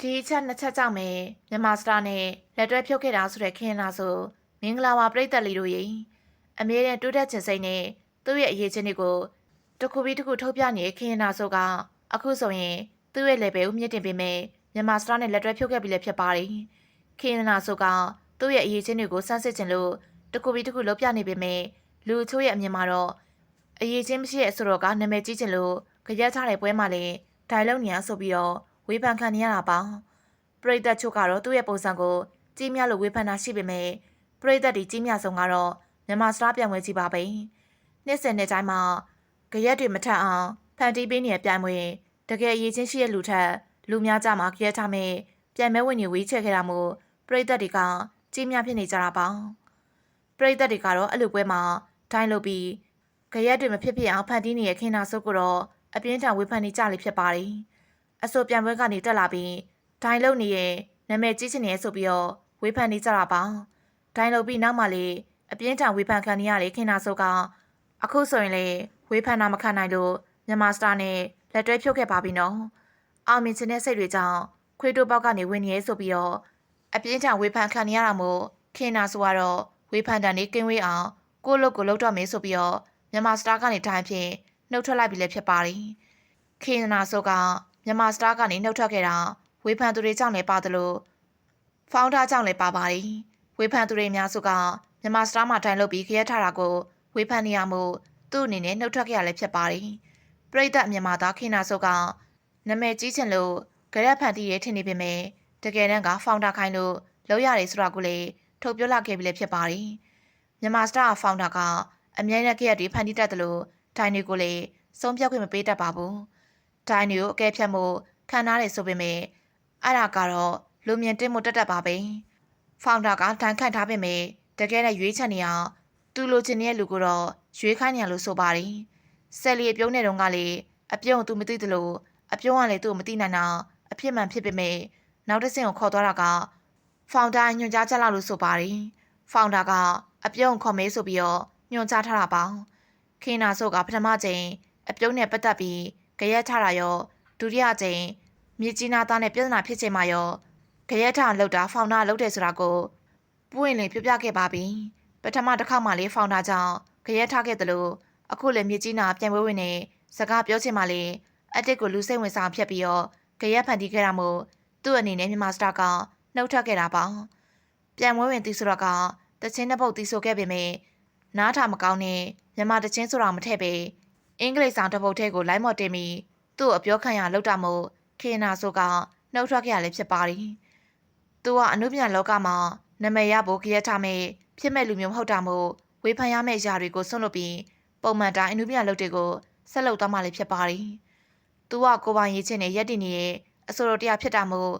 ဒီအချက်နှစ်ချက်ကြောင့်ပဲမြန်မာစတာနဲ့လက်တွဲဖြုတ်ခဲ့တာဆိုတဲ့ခင်းနာဆိုမင်္ဂလာပါပြိသက်လေးတို့ရေအမြဲတမ်းတိုးတက်ခြင်းစိတ်နဲ့သူ့ရဲ့အရေးချင်းတွေကိုတစ်ခုပြီးတစ်ခုထုတ်ပြနေတဲ့ခင်းနာဆိုကအခုဆိုရင်သူ့ရဲ့ level ကိုမြင့်တင်ပေးမယ်မြန်မာစတာနဲ့လက်တွဲဖြုတ်ခဲ့ပြီလည်းဖြစ်ပါတယ်ခင်းနာဆိုကသူ့ရဲ့အရေးချင်းတွေကိုစမ်းစစ်ခြင်းလို့တစ်ခုပြီးတစ်ခုလုပ်ပြနေပေမဲ့လူအချို့ရဲ့အမြင်မှာတော့အရေးချင်းမရှိတဲ့အဆိုတော့ကနာမည်ကြီးခြင်းလို့ကြရက်ချတဲ့ပွဲမှာလည်းဒိုင်လုံးညာဆိုပြီးတော့ ဝေဖန်ခံနေရတာပါပရိသတ်ချုပ်ကတော့သူ့ရဲ့ပုံစံကိုကြီးမြတ်လို့ဝေဖန်တာရှိပေမဲ့ပရိသတ်ဒီကြီးမြတ်ဆုံးကတော့မြန်မာစတားပြိုင်ပွဲကြီးပါပဲနှစ်စဉ်နှစ်တိုင်းမှာကြရက်တွေမထက်အောင်ဖန်တီးပေးနေတဲ့ပြိုင်ပွဲတကယ်အရေးချင်းရှိတဲ့လူထက်လူများကြမှာကြရက်ထားမဲ့ပြိုင်ပွဲဝင်တွေဝေးချက်ခဲ့တာမို့ပရိသတ်တွေကကြီးမြတ်ဖြစ်နေကြတာပါပရိသတ်တွေကတော့အဲ့လိုပွဲမှာဒိုင်းလုပ်ပြီးကြရက်တွေမဖြစ်ဖြစ်အောင်ဖန်တီးနေတဲ့ခင်နာဆုပ်ကိုတော့အပြင်းထန်ဝေဖန်နေကြလိမ့်ဖြစ်ပါတယ် အဆိုပြိုင်ပွဲကနေတက်လာပြီးဒိုင်းလုံနေရဲ့နာမည်ကြီးချင်နေဆိုပြီးတော့ဝေဖန်နေကြတာပါဒိုင်းလုံပြီးနောက်မှလေအပြင်းထန်ဝေဖန်ခံနေရတဲ့ခင်နာဆိုကအခုဆိုရင်လေဝေဖန်တာမခံနိုင်လို့မြန်မာစတာနဲ့လက်တွဲဖြုတ်ခဲ့ပါပြီနော်အောင်မြင်ခြင်းတဲ့စိတ်တွေကြောင့်ခွေးတိုးပေါက်ကနေဝင်နေရဲဆိုပြီးတော့အပြင်းထန်ဝေဖန်ခံနေရတာမို့ခင်နာဆိုကတော့ဝေဖန်တန်နေကင်းဝေးအောင်ကိုယ့်လုပ်ကိုလုပ်တော့မယ်ဆိုပြီးတော့မြန်မာစတာကနေဒိုင်းဖြင့်နှုတ်ထွက်လိုက်ပြီလည်းဖြစ်ပါတယ်ခင်နာဆိုက မြန်မာစတာကနေနှုတ်ထွက်ခဲ့တာဝေဖန်သူတွေကြောင့်လည်းပါသလိုဖောင်းတာကြောင့်လည်းပါပါတယ်ဝေဖန်သူတွေအများစုကမြန်မာစတားမှာတိုင်လုပ်ပြီးခရက်ထားတာကိုဝေဖန်နေရမှုသူ့အနေနဲ့နှုတ်ထွက်ခဲ့ရလည်းဖြစ်ပါတယ်ပရိသတ်မြန်မာသားခိနာဆုကနာမည်ကြီးချင်လို့ကြရက်ဖန်တီးရထင်နေပေမဲ့တကယ်တမ်းကဖောင်တာခိုင်းလို့လောက်ရတယ်ဆိုတာကိုလည်းထုတ်ပြောလာခဲ့ပြီလည်းဖြစ်ပါတယ်မြန်မာစတားဖောင်တာကအမြဲတမ်းကြရက်တွေဖန်တီးတတ်တယ်လို့တိုင်တွေကိုလည်းဆုံးဖြတ်ခွင့်မပေးတတ်ပါဘူး တိုင်တွေကိုအကဲဖြတ်မှုခံထားတယ်ဆိုပေမဲ့အဲ့ဒါကတော့လူမြင်တင်မှုတက်တက်ပါပဲဖောင်တာကတန်ခန့်ထားပေမဲ့တကယ်နဲ့ရွေးချယ်နေအောင်သူလိုချင်တဲ့လူကိုတော့ရွေးခိုင်းနေရလို့ဆိုပါတယ်ဆက်လီအပြုံးနေတုန်းကလေအပြုံးသူမသိသလိုအပြုံးကလည်းသူ့ကိုမသိနိုင်တာအဖြစ်မှန်ဖြစ်ပေမဲ့နောက်တစ်ဆင့်ကိုခေါ်သွားတာကဖောင်တာညွှန်ကြားချက်လာလို့ဆိုပါတယ်ဖောင်တာကအပြုံးခေါ်မေးဆိုပြီးတော့ညွှန်ကြားထားတာပါခင်းနာဆိုကပထမချိန်အပြုံးနဲ့ပတ်သက်ပြီး ကြရက်ထတာရောဒုတိယချိန်မြစ်ကြီးနားသားနဲ့ပြဿနာဖြစ်ချိန်မှာရောကြရက်ထလောက်တာဖောင်နာလောက်တယ်ဆိုတာကိုပွင့်လင်းပြပြခဲ့ပါပြီပထမတစ်ခါမှလေးဖောင်နာကြောင့်ကြရက်ထခဲ့တယ်လို့အခုလည်းမြစ်ကြီးနားပြန်ပွဲဝင်နေစကားပြောချင်မှလေအတစ်ကိုလူစိတ်ဝင်စားဖြတ်ပြီးတော့ကြရက်ဖန်တီးခဲ့တာမို့သူ့အနေနဲ့မြန်မာစတာကနှုတ်ထွက်ခဲ့တာပါပြန်ပွဲဝင်တီးဆိုတော့ကတချင်းတစ်ပုတ်တီးဆိုခဲ့ပေမဲ့နားထာမကောင်းနဲ့မြန်မာတချင်းဆိုတာမထည့်ပဲ အင်္ဂလိပ်ဆောင်တစ်ပုတ်ထဲကိုလိုက်မော်တင်ပြီးသူ့အပြောခံရလောက်တာမို့ခေနာဆိုကနှုတ်ထွက်ခဲ့ရလည်းဖြစ်ပါတယ်။သူကအနုပညာလောကမှာနာမည်ရဖို့ကြရက်ထားမဲ့ဖြစ်မဲ့လူမျိုးမဟုတ်တာမို့ဝေဖန်ရမယ့်အရာတွေကိုဆွန့်လွတ်ပြီးပုံမှန်တိုင်းအနုပညာလုပ်တွေကိုဆက်လုပ်သွားမှလည်းဖြစ်ပါတယ်။သူကကိုပိုင်ရေးချင်းနဲ့ရက်တည်နေတဲ့အဆိုတော်တရားဖြစ်တာမို့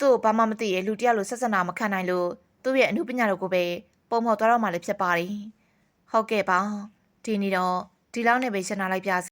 သူ့ကိုဘာမှမသိရဲ့လူတရားလိုဆက်ဆံတာမခံနိုင်လို့သူ့ရဲ့အနုပညာလုပ်ကိုပဲပုံဖော်သွားတော့မှလည်းဖြစ်ပါတယ်။ဟုတ်ကဲ့ပါ။ဒီနေ့တော့ ဒီလောက်နဲ့ပဲရှင်းလာလိုက်ပါ